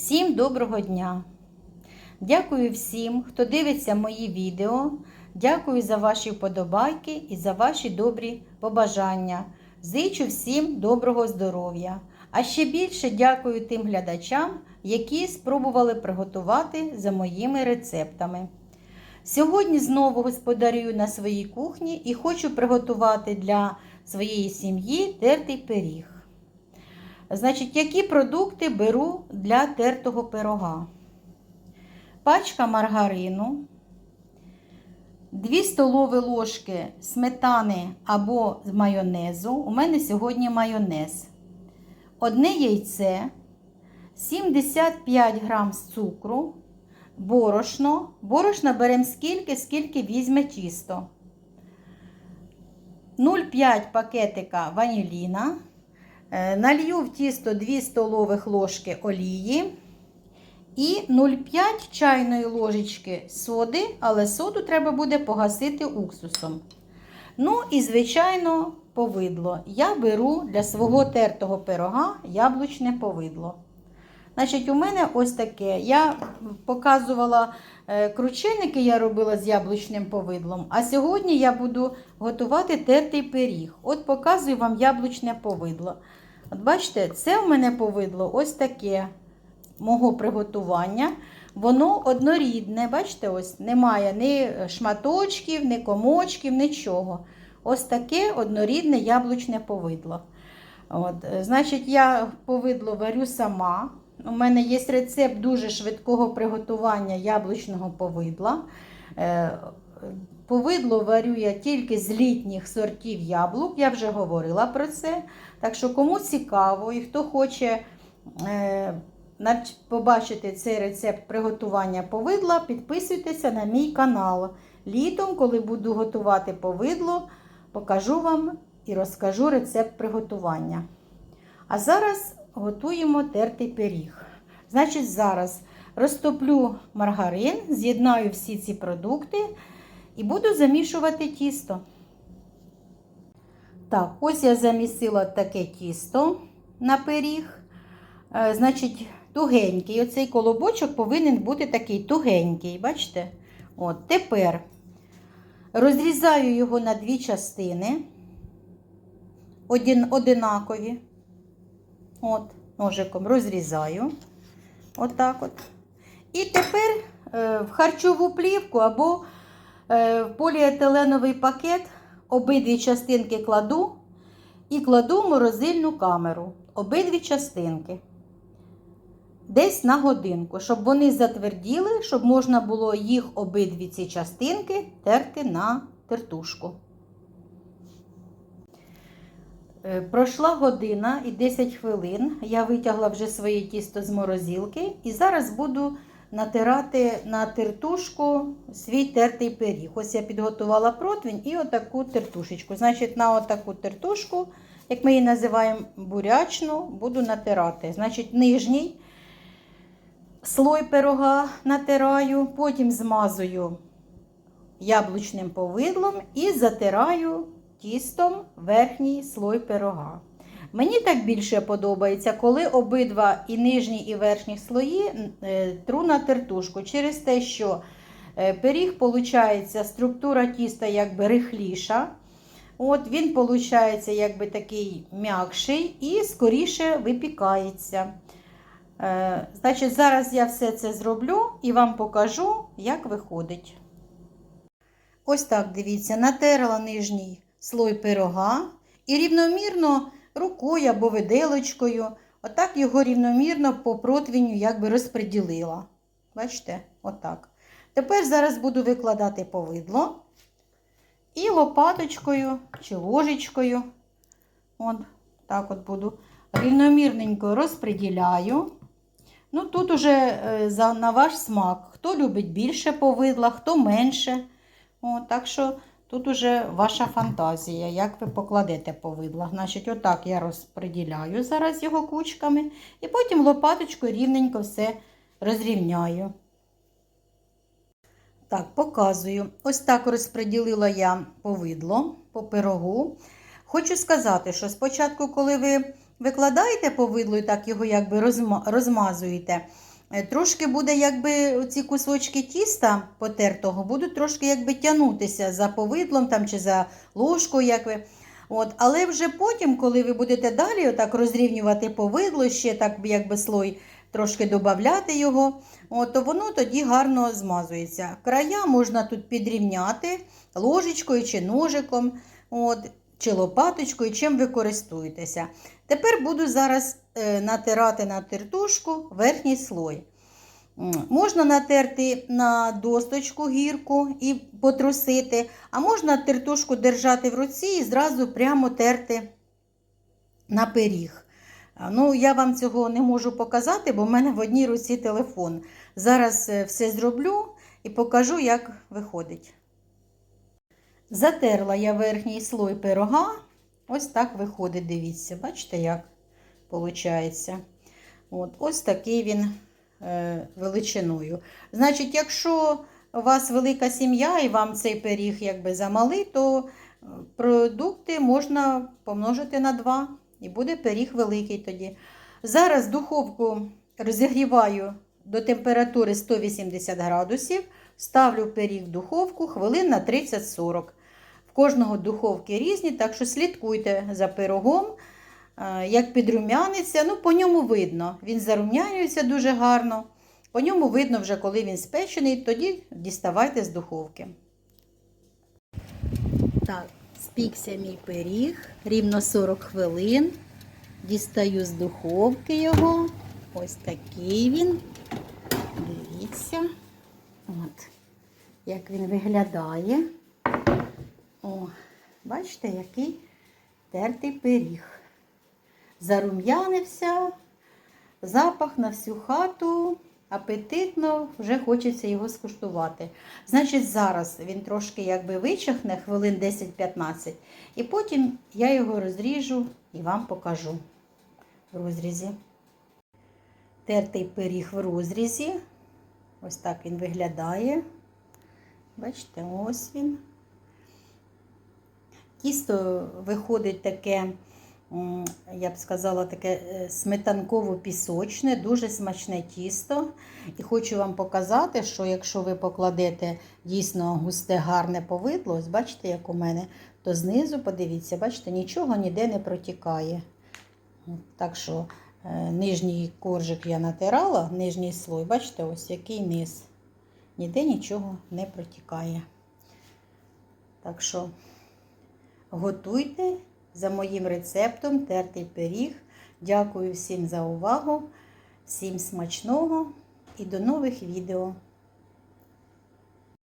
Всім доброго дня! Дякую всім, хто дивиться мої відео. Дякую за ваші вподобайки і за ваші добрі побажання. Зичу всім доброго здоров'я. А ще більше дякую тим глядачам, які спробували приготувати за моїми рецептами. Сьогодні знову господарюю на своїй кухні і хочу приготувати для своєї сім'ї тертий пиріг. Значить, які продукти беру для тертого пирога? Пачка маргарину, 2 столові ложки сметани або майонезу. У мене сьогодні майонез. Одне яйце, 75 грам цукру, борошно. Борошна беремо скільки, скільки візьме тісто. 0,5 пакетика ваніліна. Е, Налью в тісто 2 столових ложки олії і 0,5 чайної ложечки соди, але соду треба буде погасити уксусом. Ну і, звичайно, повидло. Я беру для свого тертого пирога яблучне повидло. Значить, у мене ось таке. Я показувала е, крученики, я робила з яблучним повидлом. А сьогодні я буду готувати тертий пиріг. От показую вам яблучне повидло. От бачите, це в мене повидло ось таке мого приготування. Воно однорідне, бачите, ось немає ні шматочків, ні комочків, нічого. Ось таке однорідне яблучне повидло. От, Значить, я повидло варю сама. У мене є рецепт дуже швидкого приготування яблучного повидла. Повидло варю я тільки з літніх сортів яблук, я вже говорила про це. Так що, кому цікаво і хто хоче е, побачити цей рецепт приготування повидла, підписуйтеся на мій канал. Літом, коли буду готувати повидло, покажу вам і розкажу рецепт приготування. А зараз готуємо тертий пиріг. Значить, зараз розтоплю маргарин, з'єднаю всі ці продукти і буду замішувати тісто. Так, ось я замісила таке тісто на пиріг. Е, значить, тугенький. Оцей колобочок повинен бути такий тугенький. Бачите? От, Тепер розрізаю його на дві частини, один, одинакові. От, ножиком розрізаю. Отак от, от. І тепер е, в харчову плівку або в поліетиленовий пакет обидві частинки кладу і кладу в морозильну камеру. Обидві частинки. Десь на годинку, щоб вони затверділи, щоб можна було їх обидві ці частинки терти на тертушку. Е, Пройшла година і 10 хвилин. Я витягла вже своє тісто з морозилки і зараз буду натирати на тертушку свій тертий пиріг. Ось я підготувала противень і отаку тертушечку. Значить, на отаку тертушку, як ми її називаємо бурячну, буду натирати. Значить, нижній слой пирога натираю, потім змазую яблучним повидлом і затираю тістом верхній слой пирога. Мені так більше подобається, коли обидва і нижні, і верхні слої е, тру на тертушку. Через те, що е, пиріг, виходить, структура тіста якби рихліша. От Він, виходить, якби такий м'якший і скоріше випікається. Е, значить, Зараз я все це зроблю і вам покажу, як виходить. Ось так, дивіться, натерла нижній слой пирога і рівномірно рукою або виделочкою, отак його рівномірно по противню якби розподілила. Бачите? Отак. Тепер зараз буду викладати повидло і лопаточкою чи ложечкою. От, так от буду рівномірненько розподіляю. Ну, тут уже е, на ваш смак. Хто любить більше повидла, хто менше. О, так що тут уже ваша фантазія, як ви покладете повидла. Значить, отак я розподіляю зараз його кучками. І потім лопаточкою рівненько все розрівняю. Так, показую. Ось так розподілила я повидло по пирогу. Хочу сказати, що спочатку, коли ви викладаєте повидло і так його якби розмазуєте, трошки буде, якби ці кусочки тіста потертого будуть трошки якби тягнутися за повидлом там, чи за ложкою. Як. От, але вже потім, коли ви будете далі отак розрівнювати повидло, ще так якби слой трошки додати його, от, то воно тоді гарно змазується. Края можна тут підрівняти ложечкою чи ножиком, от, чи лопаточкою, чим ви користуєтеся. Тепер буду зараз е, натирати на тертушку верхній слой. Можна натерти на досточку гірку і потрусити, а можна тертушку держати в руці і зразу прямо терти на пиріг. Ну, я вам цього не можу показати, бо в мене в одній руці телефон. Зараз е, все зроблю і покажу, як виходить. Затерла я верхній слой пирога. Ось так виходить, дивіться, бачите, як виходить. От, ось такий він е, величиною. Значить, якщо у вас велика сім'я і вам цей пиріг якби замалий, то е, продукти можна помножити на 2 і буде пиріг великий тоді. Зараз духовку розігріваю до температури 180 градусів, ставлю пиріг в духовку хвилин на 30-40. В кожного духовки різні, так що слідкуйте за пирогом. Е, Як підрумяниться, ну по ньому видно. Він зарум'янюється дуже гарно. По ньому видно вже, коли він спечений, тоді діставайте з духовки. Так, спікся мій пиріг, рівно 40 хвилин. Дістаю з духовки його. Ось такий він. Дивіться. От, як він виглядає. О, бачите, який тертий пиріг. Зарум'янився, запах на всю хату, апетитно, вже хочеться його скуштувати. Значить, зараз він трошки якби вичахне, хвилин 10-15, і потім я його розріжу і вам покажу в розрізі. Тертий пиріг в розрізі. Ось так він виглядає. Бачите, ось він. Тісто виходить таке, я б сказала, таке е, сметанково-пісочне, дуже смачне тісто. І хочу вам показати, що якщо ви покладете дійсно густе, гарне повидло, ось бачите, як у мене, то знизу, подивіться, бачите, нічого ніде не протікає. Так що е, нижній коржик я натирала, нижній слой, бачите, ось який низ. Ніде нічого не протікає. Так що готуйте за моїм рецептом тертий пиріг. Дякую всім за увагу, всім смачного і до нових відео.